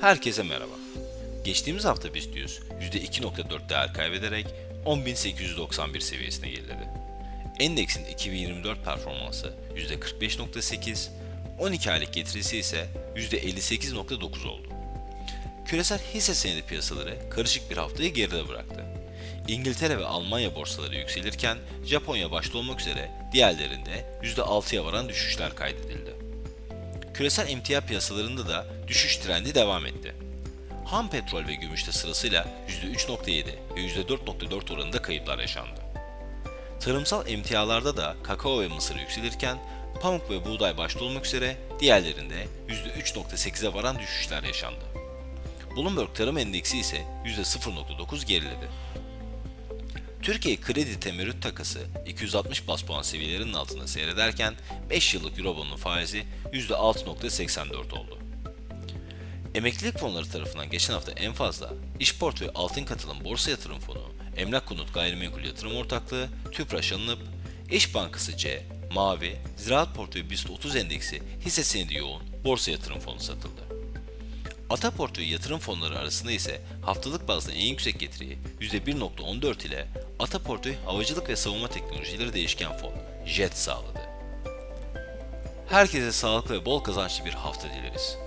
Herkese merhaba. Geçtiğimiz hafta BIST 100 %2.4 değer kaybederek 10.891 seviyesine geriledi. Endeksin 2024 performansı %45.8, 12 aylık getirisi ise %58.9 oldu. Küresel hisse senedi piyasaları karışık bir haftayı geride bıraktı. İngiltere ve Almanya borsaları yükselirken Japonya başta olmak üzere diğerlerinde %6'ya varan düşüşler kaydedildi. Küresel emtia piyasalarında da düşüş trendi devam etti. Ham petrol ve gümüşte sırasıyla %3.7 ve %4.4 oranında kayıplar yaşandı. Tarımsal emtialarda da kakao ve mısır yükselirken pamuk ve buğday başta olmak üzere diğerlerinde %3.8'e varan düşüşler yaşandı. Bloomberg Tarım Endeksi ise %0.9 geriledi. Türkiye kredi temerrüt takası 260 bas puan seviyelerinin altında seyrederken 5 yıllık Eurobond'un faizi %6.84 oldu. Emeklilik fonları tarafından geçen hafta en fazla İş Portföy Altın Katılım Borsa Yatırım Fonu, Emlak Konut Gayrimenkul Yatırım Ortaklığı, TÜPRAŞ alınıp İş Bankası C, Mavi, Ziraat Portföy BIST 30 Endeksi hisse senedi yoğun borsa yatırım fonu satıldı. Ata portföy yatırım fonları arasında ise haftalık bazda en yüksek getiriyi %1.14 ile Ata portföy havacılık ve savunma teknolojileri değişken fon JET sağladı. Herkese sağlıklı ve bol kazançlı bir hafta dileriz.